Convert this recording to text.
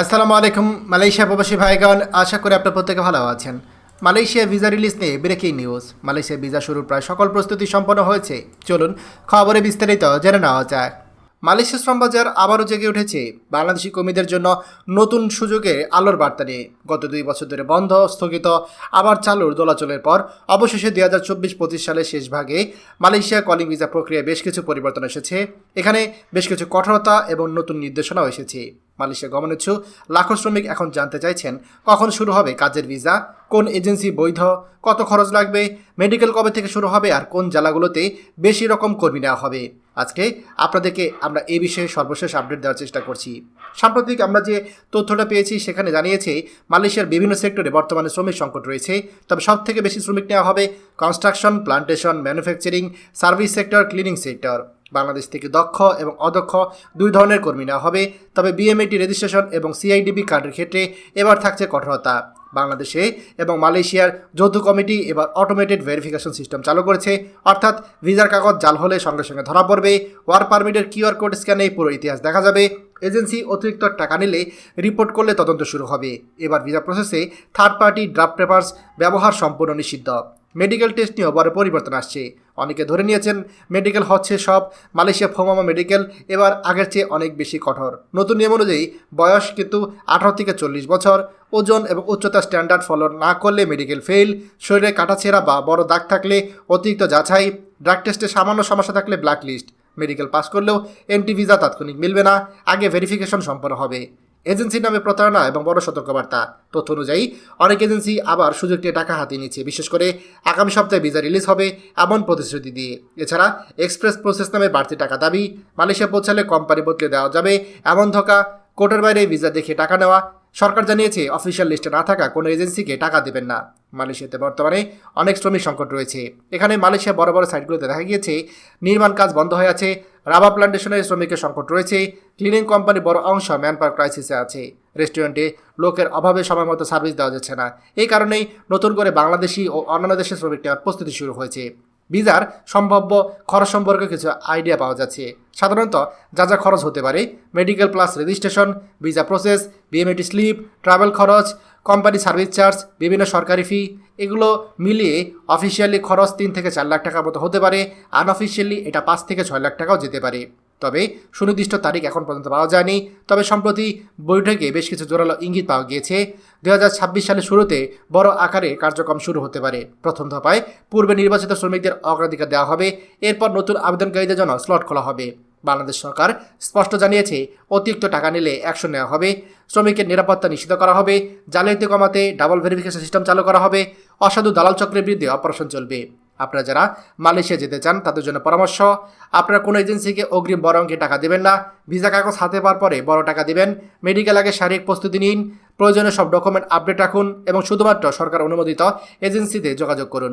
আসসালামু আলাইকুম, মালয়েশিয়া প্রবাসী ভাইগণ, আশা করি আপনার প্রত্যেকে ভালো আছেন। মালয়েশিয়া ভিসা রিলিজ নিয়ে ব্রেকিং নিউজ। মালয়েশিয়া ভিসা শুরুর প্রায় সকল প্রস্তুতি সম্পন্ন হয়েছে। চলুন খবরে বিস্তারিত জেনে নেওয়া যাক। মালয়েশিয়া শ্রম বাজার আবারও জেগে উঠেছে। বাংলাদেশি কর্মীদের জন্য নতুন সুযোগে আলোর বার্তা নিয়ে। গত দুই বছর ধরে বন্ধ, স্থগিত, আবার চালুর দোলাচলের পর অবশেষে দুই হাজার চব্বিশ পঁচিশ সালের শেষ ভাগে মালয়েশিয়া কলিং ভিসা প্রক্রিয়ায় বেশ কিছু পরিবর্তন এসেছে। এখানে বেশ কিছু কঠোরতা এবং নতুন নির্দেশনাও এসেছে। মালয়েশিয়া গমনেচ্ছু লাখো শ্রমিক এখন জানতে চাইছেন কখন শুরু হবে কাজের ভিসা। কোন এজেন্সি বৈধ, কত খরচ লাগবে, মেডিকেল কবে থেকে শুরু হবে আর কোন জেলাগুলোতে বেশি রকম কর্মী নেওয়া হবে? আজকে আপনাদেরকে আমরা এ বিষয়ে সর্বশেষ আপডেট দেওয়ার চেষ্টা করছি। সাম্প্রতিক আমরা যে তথ্যটা পেয়েছি সেখানে জানিয়েছে, মালয়েশিয়ার বিভিন্ন সেক্টরে বর্তমানে শ্রমিক সংকট রয়েছে। তবে সব থেকে বেশি শ্রমিক নেওয়া হবে construction plantation manufacturing service sector cleaning sector Bangladesh থেকে দক্ষ এবং অদক্ষ দুই ধরনের কর্মী নেওয়া হবে। তবে বিএমএটি রেজিস্ট্রেশন এবং সিআইডিবি কার্ডের ক্ষেত্রে এবার থাকছে কঠোরতা। বাংলাদেশে এবং মালয়েশিয়ার যৌথ কমিটি এবার অটোমেটেড ভেরিফিকেশন সিস্টেম চালু করেছে। অর্থাৎ ভিসার কাগজ জাল হলে সঙ্গে সঙ্গে ধরা পড়বে। ওয়ার পারমিটের কিউআর কোড স্ক্যানে পুরো ইতিহাস দেখা যাবে। এজেন্সি অতিরিক্ত টাকা নিলে রিপোর্ট করলে তদন্ত শুরু হবে। এবার ভিসা প্রসেসে থার্ড পার্টি ড্রাফট পেপার্স ব্যবহার সম্পূর্ণ নিষিদ্ধ। মেডিকেল টেস্ট নিয়েও বড় পরিবর্তন আসছে। অনেকে ধরে নিয়েছেন মেডিকেল হচ্ছে সব, মালয়েশিয়া ফোমামা মেডিকেল এবার আগের চেয়ে অনেক বেশি কঠোর। নতুন নিয়ম অনুযায়ী বয়স কিন্তু আঠারো থেকে চল্লিশ বছর, ওজন এবং উচ্চতা স্ট্যান্ডার্ড ফলো না করলে মেডিকেল ফেল শরীরে কাটাছেঁড়া বা বড় দাগ থাকলে অতিরিক্ত যাচাই, ড্রাগ টেস্টে সামান্য সমস্যা থাকলে ব্ল্যাক লিস্ট মেডিকেল পাস করলেও এন্টি ভিসা তাৎক্ষণিক মিলবে না, আগে ভেরিফিকেশন সম্পন্ন হবে। এজেন্সির নামে প্রতারণা এবং বড় সতর্কবার্তা। তথ্য অনুযায়ী, অনেক এজেন্সি আবার সুযোগটি টাকা হাতিয়ে নিচ্ছে। বিশেষ করে আগামী সপ্তাহে ভিসা রিলিজ হবে এমন প্রতিশ্রুতি দিয়ে। এছাড়া, এক্সপ্রেস প্রসেস নামে বাড়তি টাকা দাবি, মালয়েশিয়া পৌঁছালে কোম্পানি বদলে দেওয়া যাবে এমন ধোকা। কোর্টের বাইরে ভিসা দেখে টাকা নেওয়া। সরকার জানিয়েছে, অফিসিয়াল লিস্টে না থাকা কোনো এজেন্সিকে টাকা দেবেন না। মালয়েশিয়াতে বর্তমানে অনেক শ্রমিক সংকট রয়েছে। এখানে মালয়েশিয়া বড় বড় সাইটগুলোতে দেখা গিয়েছে, নির্মাণ কাজ বন্ধ হয়ে আছে। রাবার প্লান্টেশনের শ্রমিকের সংকট রয়েছে, ক্লিনিং কোম্পানি বড় অংশ ম্যান পাওয়ার ক্রাইসিসে আছে। রেস্টুরেন্টে লোকের অভাবে সময় মতো সার্ভিস দেওয়া যাচ্ছে না। এই কারণেই নতুন করে বাংলাদেশি ও অন্যান্য দেশের শ্রমিক নেওয়ার প্রস্তুতি শুরু হয়েছে। ভিসার সম্ভাব্য খরচ সম্পর্কে কিছু আইডিয়া পাওয়া যাচ্ছে। সাধারণত যা যা খরচ হতে পারে, medical plus registration, visa process, BMET slip, travel খরচ কোম্পানি সার্ভিস চার্জ, বিভিন্ন সরকারি ফি এগুলো মিলিয়ে অফিসিয়ালি খরচ তিন থেকে চার লাখ টাকার মতো হতে পারে। আনঅফিসিয়ালি এটা পাঁচ থেকে ছয় লাখ টাকাও যেতে পারে। তবে সুনির্দিষ্ট তারিখ এখন পর্যন্ত পাওয়া যায়নি। তবে সম্প্রতি বৈঠকে বেশ কিছু জোরালো ইঙ্গিত পাওয়া গিয়েছে। দু সালের শুরুতে বড় আকারে কার্যক্রম শুরু হতে পারে। প্রথম দফায় পূর্বে নির্বাচিত শ্রমিকদের অগ্রাধিকার দেওয়া হবে। এরপর নতুন আবেদনকারীদের জন্য স্লট খোলা হবে। বাংলাদেশ সরকার স্পষ্ট জানিয়েছে, অতিরিক্ত টাকা নিলে অ্যাকশন নেওয়া হবে, শ্রমিকের নিরাপত্তা নিশ্চিত করা হবে, জালিয়াতি কমাতে ডাবল ভেরিফিকেশন সিস্টেম চালু করা হবে, অসাধু দালাল চক্রের বিরুদ্ধে অপারেশন চলবে। আপনারা যারা মালয়েশিয়া যেতে চান, তাদের জন্য পরামর্শ, আপনারা কোনো এজেন্সিকে অগ্রিম বড় অঙ্কে টাকা দেবেন না, ভিসা কাগজ হাতে পাওয়ার পরে বড় টাকা দেবেন মেডিকেল আগে শারীরিক প্রস্তুতি নিন প্রয়োজনে সব ডকুমেন্ট আপডেট রাখুন এবং শুধুমাত্র সরকার অনুমোদিত এজেন্সিতে যোগাযোগ করুন।